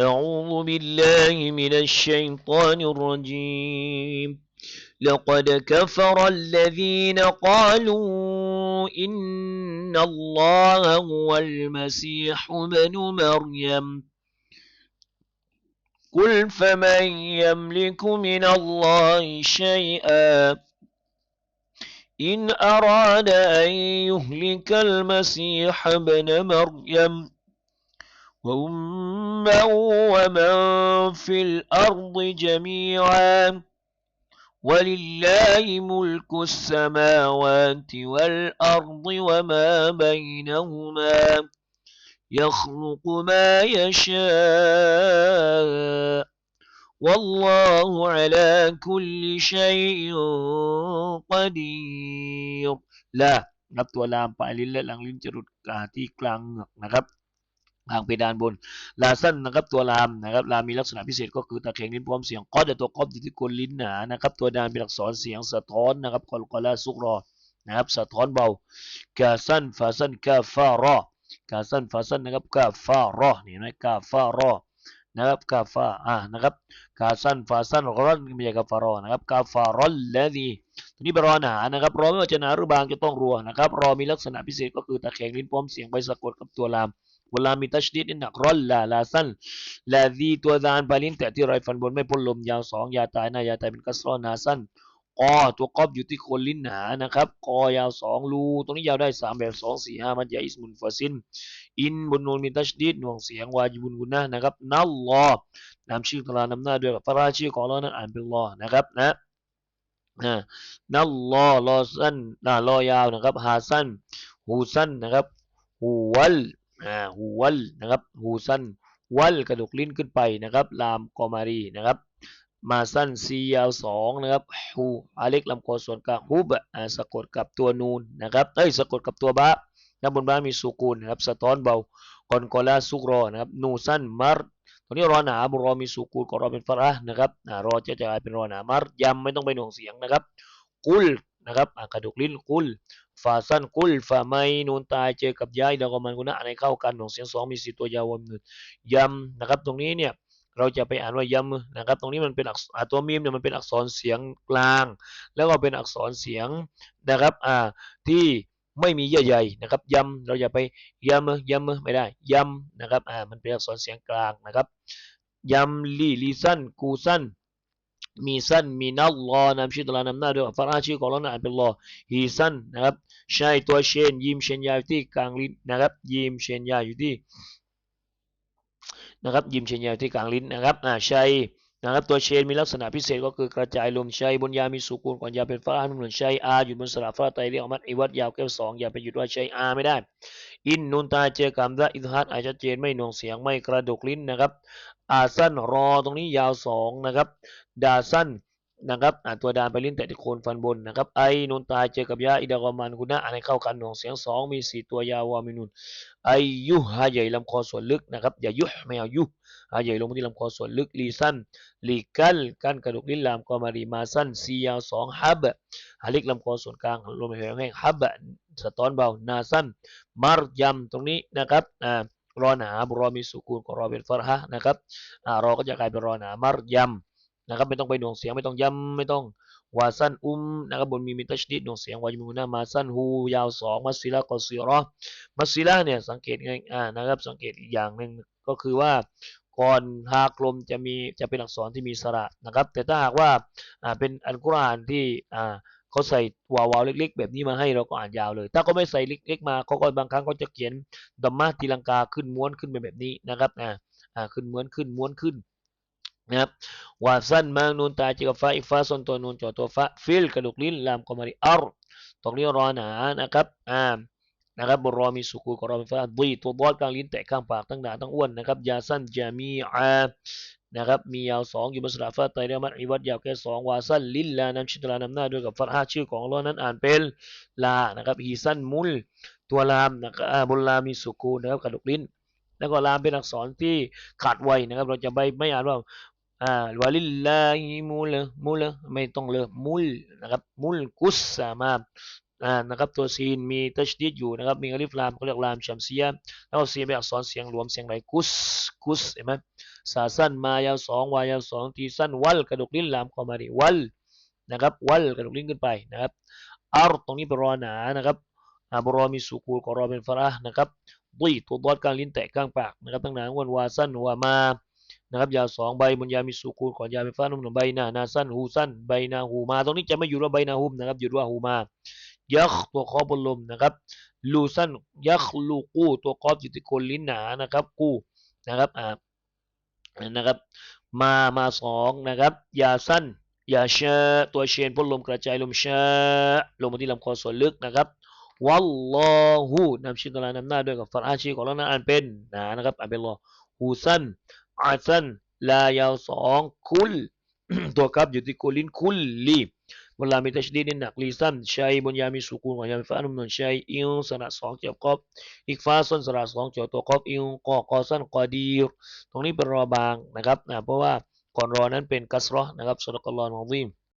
أعوذ بالله من الشيطان الرجيم. لقد كفر الذين قالوا إن الله هو المسيح ابن مريم. قل فمن يملك من الله شيئا؟ إن أراد أن يهلك المسيح ابن مريم. وأمه ومن في الأرض جميعا ولله ملك السماوات والأرض وما بينهما يخلق ما يشاء والله على كل شيء قدير ละนับตัวลามปลายลิ้นและหลังลิ้นจรดกาที่กลางเหงือกนะครับ ทางเพดานบน ลาสั้นนะครับตัวลามนะครับลามมีลักษณะพิเศษก็คือตะแคงลิ้นพร้อมเสียงกอแต่ตัวกอบอยู่ที่กลลิ้นหนานะครับตัวดานเป็นอักษรเสียงสะท้อนนะครับกอลกอลาซุกรอนะครับสะท้อนเบากาสั้นฟาสั้นกาฟารอกาสั้นฟาสั้นนะครับกาฟารอนี่นะกาฟารอนะครับกาฟาอ่านะครับกาสั้นฟาสั้นรอนไม่ใช่กาฟารอนะครับกาฟารอลและดีตัวนี้เป็นรอหนานะครับรอไม่ว่าจะหนาหรือบางจะต้องรัวนะครับรอมีลักษณะพิเศษก็คือตะแคงลิ้นพร้อมเสียงไปสะกดกับตัวลาม วลามีตัชดีดนี่หนักร้อนลาลาสั้นลาดีตัวดานปลายลิ้นแต่ที่ไรฟันบนไม่พ้นลมยาวสองยาตายหน้ายาตายเป็นกัสรอนาสั้นกอตัวกอบอยู่ที่โคนลิ้นหนานะครับกอยาวสองรูตรงนี้ยาวได้สามแบบสองสี่ห้ามันจะอิสมุนฟาซินอินบนนูนมีตัชดีดหน่วงเสียงวาจิบุนกุนนะนะครับนัลลอนำชื่อตรานำหน้าด้วยกับพระราชื่อของเรานั้นอ่านเป็นลอนะครับนะนัลลอลอสั้นนลอยาวนะครับฮาสั้นหูสั้นนะครับหูวัล อ่าหูวัลนะครับหูสั้นวัลกระดูกลิ้นขึ้นไปนะครับลามกอมารีนะครับมาสั้นซียาวสองนะครับฮูอาเล็กลำคอส่วนกลางฮูบอ่าสะกดกับตัวนูนนะครับเอ้ยสะกดกับตัวบะด้านบนบ้ามีสุกูลนะครับสะท้อนเบากอนกอลาสุกรอนะครับนูสั้นมัรตรงนี้รอหนาบุรอมีสุกูลก็รอเป็นฟาระนะครับอ่ารอจะจะกลายเป็นรอหนามัรยำไม่ต้องไปหน่วงเสียงนะครับกุล นะครับอากระดูกลิ้นกุลฟาสั้นกุลฟาไมนูนตายเจอกับย้ายแล้วก็มันกุนะอะไรเข้ากันของเสียงสองมีสี่ตัวยาวมหนึ่งยำนะครับ ตรงนี้เนี่ยเราจะไปอ่านว่ายำนะครับ ตรงนี้มันเป็นอักษรตัวมีมเนี่ยมันเป็นอักษรเสียงกลาง แล้วก็เป็นอักษรเสียงนะครับอ่าที่ไม่มีเยื่อใยนะครับยำเราอย่าไปยำยำไม่ได้ยำนะครับอ่ามันเป็นอักษรเสียงกลางนะครับยำลีลีสั้นกูสั้น มีสั้นมีนัลลอฮ์นำชื่อตลานำหน้าด้วยฟาราชื่อของเรานะอ่านเป็นลอฮีสั้นนะครับใช่ตัวเชนยิมเชนยาวที่กลางลิ้นนะครับยิมเชนยาวอยู่ที่นะครับยิมเชนยาวที่กลางลิ้นนะครับอ่าใช่ นะครับตัวเชนมีลักษณะพิเศษก็คือกระจายลมใช้บนยามีสุกูลก่อนยาเป็นฟาราเหมุนใช้อาหยุดบนสระฟ้าไตเรียกอมัดอิวัดยาวแก้วสองอย่าไปหยุดว่าใช้อาไม่ได้ อินนุนตาเจกามละอิทฮัดอาจจะเจนไม่หน่วงเสียงไม่กระดกลิ้นนะครับอาสั้นรอตรงนี้ยาวสองนะครับดาสั้น นะครับตัวดานไปลิ้นแต่ที่โคนฟันบนนะครับไอนุนตายเจอกับยาอิดากอมันกุนะอะไรเข้ากันหน่วงเสียงสองมีสี่ตัวยาววามินุนไอยุฮาใหญ่ลำคอส่วนลึกนะครับอย่ายุไม่เอายุฮาใหญ่ลงที่ลำคอส่วนลึกลีสั้นลีกัลกันกระดูกลิ้นลามกอมารีมาสั้นซียาวสองฮับฮาลิกลำคอส่วนกลางลมหายใจแห้งฮับสะท้อนเบานาสั้นมารยำตรงนี้นะครับอ่ารอหนาบุรอมีสุกูลก็รอเป็นฟารฮะนะครับอ่ารอก็จะกลายเป็นรอหนามารยำ นะครับไม่ต้องไปหน่วงเสียงไม่ต้องย้ำไม่ต้องวาสั้นอุ้มนะครับบนมีมิตัชดิดหน่วงเสียงวาจมุนามาสั้นฮูยาวสองมัสซิละกอซีรอมัสซิละเนี่ยสังเกตง่ายอ่านะครับสังเกตอีกอย่างหนึ่งก็คือว่าก่อนฮากลมจะมีจะเป็นอักษรที่มีสระนะครับ แต่ถ้าหากว่าอ่าเป็นอัลกุรอานที่อ่าเขาใส่วาวาวเล็ก ๆ แบบนี้มาให้เราก็อ่านยาวเลย ถ้าเขาไม่ใส่เล็ก ๆ มาเขาก็บางครั้งเขาจะเขียนดัมมาตีลังกาขึ้นม้วนขึ้นไปแบบนี้นะครับอ่าอ่าขึ้นม้วนขึ้นม้วนขึ้น นะครับวาสั้นมางนูนตาจิกฟ้าอีฟ้าส่วนตัวนูนจอตัวฟ้าฟิลกระดูกลิ้นลามกอมาริอัรตรงนี้รอหนานะครับอ่านะครับบรอมีสุกูกรอมีฟ้าดีตัวบอสกลางลิ้นแตะข้างปากตั้งหนาตั้งอ้วนนะครับยาสั้นจามีอานะครับมียาวสองอยู่บนสระฟ้าไตเรียมัดอิวัดยาวแค่สองวาสั้นลินลานำชื่อตลานำหน้าด้วยกับฟัตฮาชื่อของลลอนั้นอ่านเป็นลานะครับฮีสั้นมุลตัวลามนะครับบนลามีสุกูนะครับกระดูกลิ้นแล้วก็ลามเป็นอักษรที่ขาดไวนะครับ เราจะไม่ไม่อ่านว่า อ่าวาลิลลาฮิมุลมุลไม่ต้องเลยมุลนะครับมุลกุสสามาอ่านะครับตัวซีนมีตัชดีดอยู่นะครับมีอลิฟลามเขาเรียกลามชัมเซียแล้วก็ซีนเป็นอักษรเสียงรวมเสียงไหลกุสกุสเห็นไหมสาสั้นมายาวสองวายาวสองทีสั้นวัลกระดกลิ้นลามเข้ามาดิวัลนะครับวัลกระดกลิ้นขึ้นไปนะครับอารตรงนี้เป็นรอหนานะครับอ่าบรอมีสุกูลกรอเป็นฟาระนะครับดีตัวดอดกลางลิ้นแตะกลางปากนะครับตั้งหนาวันวาสั้นวามา นะครับยาสองใบบนยามีสุกูลก่อนยาเป็นฟ้านุ่มหนึ่งใบหน้านาสั้นหูสั้นใบหน้าหูมาตรงนี้จะไม่หยุดว่าใบหน้าหุมนะครับหยุดว่าหูมายักตัวคอบนลมนะครับลูสั้นยักลูกู้ตัวคอบอยู่ที่โคนลิ้นหนานะครับกู้นะครับอ่านะครับมามาสองนะครับยาสั้นยาเชตัวเชนพ่นลมกระจายลมเชลงมาที่ลำคอส่วนลึกนะครับวัลลอฮูนำชินตลานำหน้าด้วยกับฟันอาชีของเรานั้นอ่านเป็นนะนะครับอ่านเป็นรอหูสั้น อาซันลายาวสองคุลตัวครับอยู่ที่โคลินคุลลีเวลามีตัชดีดหนักลีซันชัยบนยามีสุกูลของยามีฟ้านุ่มนวลชัยอิงสระสองเจียบกอบอีกฟ้าส้นสระสองเจียวตัวกอบอิงกอกอสั้นกอดีรตรงนี้เป็นรอบางนะครับนะเพราะว่าก่อนรอนั้นเป็นกัสรอนะครับสุลกลลอนของวิม